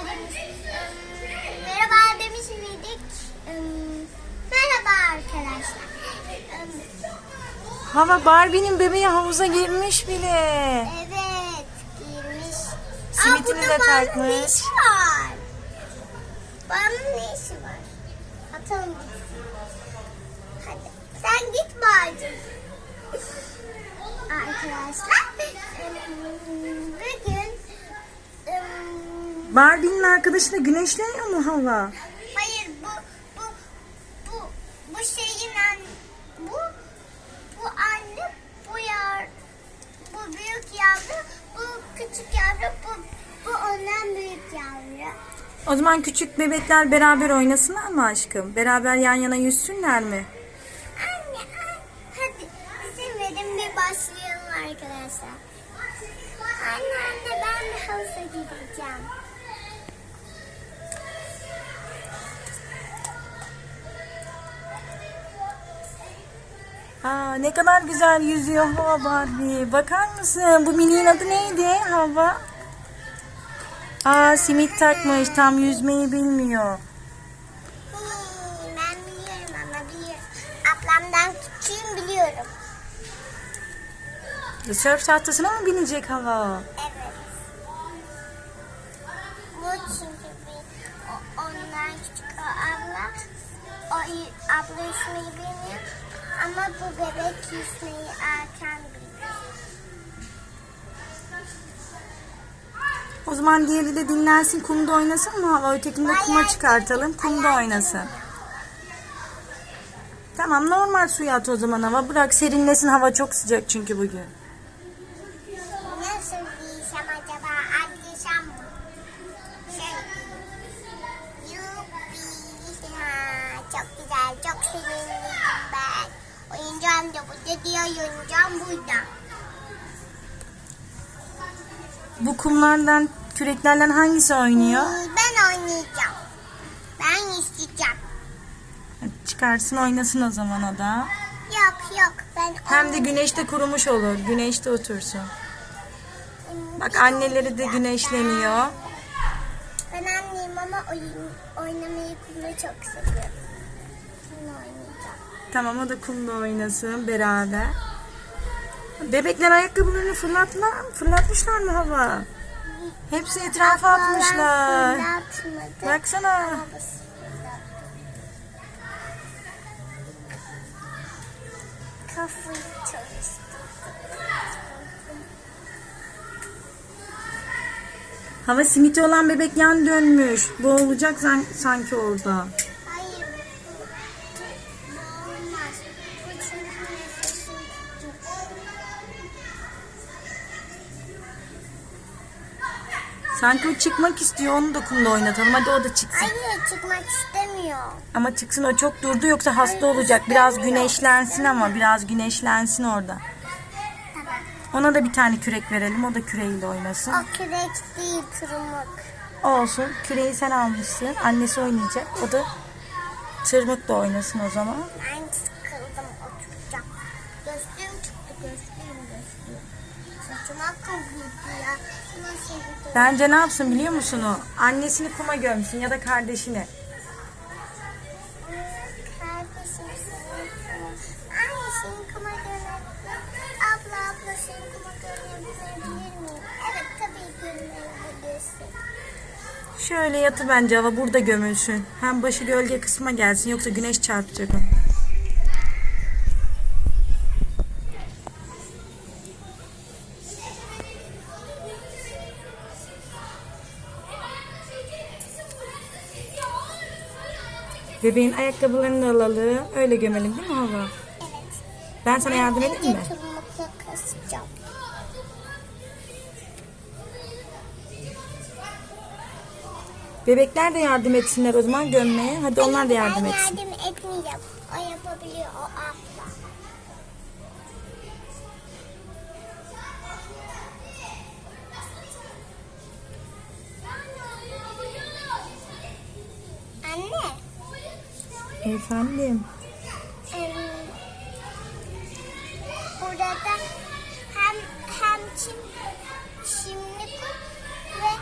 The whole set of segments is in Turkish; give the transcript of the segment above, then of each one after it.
Em, Merhaba demiş miydik? Em, Merhaba arkadaşlar. Em, Hava Barbie'nin bebeği havuza girmiş bile. Evet, girmiş. Simitini burada de takmış. ne işi var? Banu'nun ne işi var? Atalım gitsin. Hadi. Sen git bacım. Arkadaşlar, bugün Barbie'nin arkadaşı da güneşleniyor mu hava? Hayır bu bu bu bu şeyin an bu bu anne bu yar bu büyük yavru bu küçük yavru bu bu ondan büyük yavru. O zaman küçük bebekler beraber oynasınlar mı aşkım? Beraber yan yana yüzsünler mi? Anne an- hadi izin verin bir başlayalım arkadaşlar. Anne anne ben bir havuza gideceğim. Aa, ne kadar güzel yüzüyor hava Barbie. Bakar mısın? Bu miniğin adı neydi hava? Aa simit takmış. Tam yüzmeyi bilmiyor. Ben biliyorum ama biliyorum. Ablamdan küçüğüm biliyorum. Sörf tahtasına mı binecek hava? Evet. Bu çünkü bir o- ondan küçük o abla. O abla yüzmeyi bilmiyor. Ama bu bebek yüzmeyi erken biliyor. O zaman diğeri de dinlensin kumda oynasın mı hava? Ötekini de kuma çıkartalım kumda oynasın. Tamam normal suya at o zaman hava. Bırak serinlesin hava çok sıcak çünkü bugün. Bu kumlardan küreklerden hangisi oynuyor? Hmm, Ben oynayacağım. Ben isteyeceğim. Çıkarsın oynasın o zaman o da. Yok yok ben Hem de güneşte kurumuş olur. Güneşte otursun. Bak anneleri de güneşleniyor. Ben anneyim ama oyun, oynamayı kumda çok seviyorum. Kumda oynayacağım. Tamam o da kumda oynasın beraber. Bebekler ayakkabılarını fırlatma, fırlatmışlar mı hava? Hepsi etrafa atmışlar. Baksana. Kafayı çalıştı. Hava simiti olan bebek yan dönmüş. Boğulacak san- sanki orada. Sanki o çıkmak istiyor onu da kumda oynatalım. Hadi o da çıksın. Hayır çıkmak istemiyor. Ama çıksın o çok durdu yoksa hasta olacak. Biraz güneşlensin ama biraz güneşlensin orada. Ona da bir tane kürek verelim. O da küreğiyle oynasın. O kürek değil tırmık. Olsun. Küreği sen almışsın. Annesi oynayacak. O da tırmıkla oynasın o zaman. Ben sıkıldım oturacağım. Gözlüğüm çıktı gözlüğüm gözlüğüm. Saçıma kıvrıldı ya. Nasıl bir Bence ne yapsın biliyor musun o? Annesini kuma gömsün ya da kardeşini. Şöyle yatı bence hava burada gömülsün. Hem başı gölge kısma gelsin yoksa güneş çarpacak o. Bebeğin ayakkabılarını da alalım. Öyle gömelim değil mi hava? Evet. Ben sana yardım edeyim mi? Tırmıkla kasacağım. Bebekler de yardım etsinler o zaman gömmeye. Hadi onlar da yardım ben etsin. yardım etmeyeceğim. O yapabiliyor o Efendim. em, Burada hem hem çim, çimli kum ve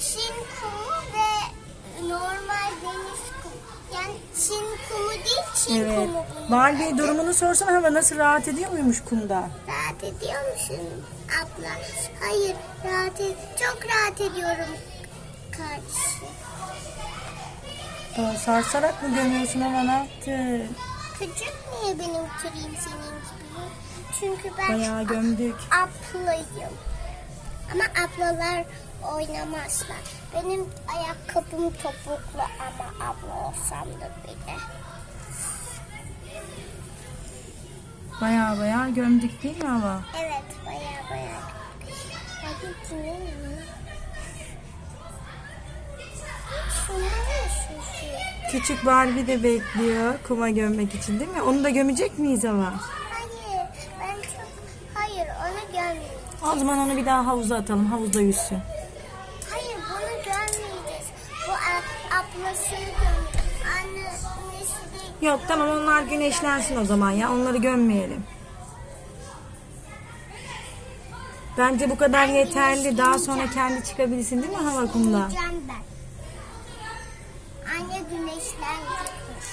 Çin kumu ve normal deniz kumu. Yani Çin kumu değil, Çin Evet. kumu. bunun. Barbie durumunu sorsana hava nasıl rahat ediyor muymuş kumda? Rahat ediyor musun abla? Hayır, rahat ed çok rahat ediyorum kardeşim. Aa, sarsarak mı gömüyorsun ama ne yaptın? Küçük niye benim türeyim senin gibi? Çünkü ben Bayağı gömdük. ablayım. Ama ablalar oynamazlar. Benim ayakkabım topuklu ama abla olsam da bile. Baya baya gömdük değil mi hava? Evet baya baya. Hadi dinleyin. Küçük Barbie de bekliyor kuma gömmek için değil mi? Onu da gömecek miyiz ama? Hayır ben çok... Hayır onu görmeyeceğiz. O zaman onu bir daha havuza atalım. Havuzda yüzsün. Hayır bunu görmeyeceğiz. Bu ablasını görmeyeceğiz. Annesi değil. Yok tamam onlar güneşlensin o zaman ya. Onları gömmeyelim. Bence bu kadar yeterli. Daha sonra kendi çıkabilirsin değil mi hava kumda? Ben. Anne güneşlenecekmiş.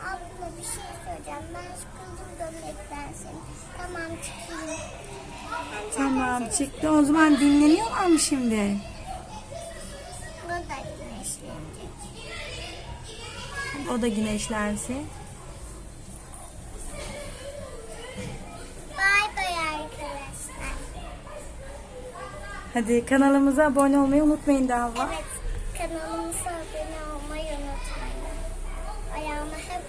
Abla bir şey söyleyeceğim. Ben sıkıldım gömlekten seni. Tamam çıkayım. Tamam çıktı. O zaman dinleniyorlar mı şimdi? O da güneşlensin. Bay bay arkadaşlar. Hadi kanalımıza abone olmayı unutmayın daha Evet kanalımıza abone olmayı unutmayın. Ayağıma hep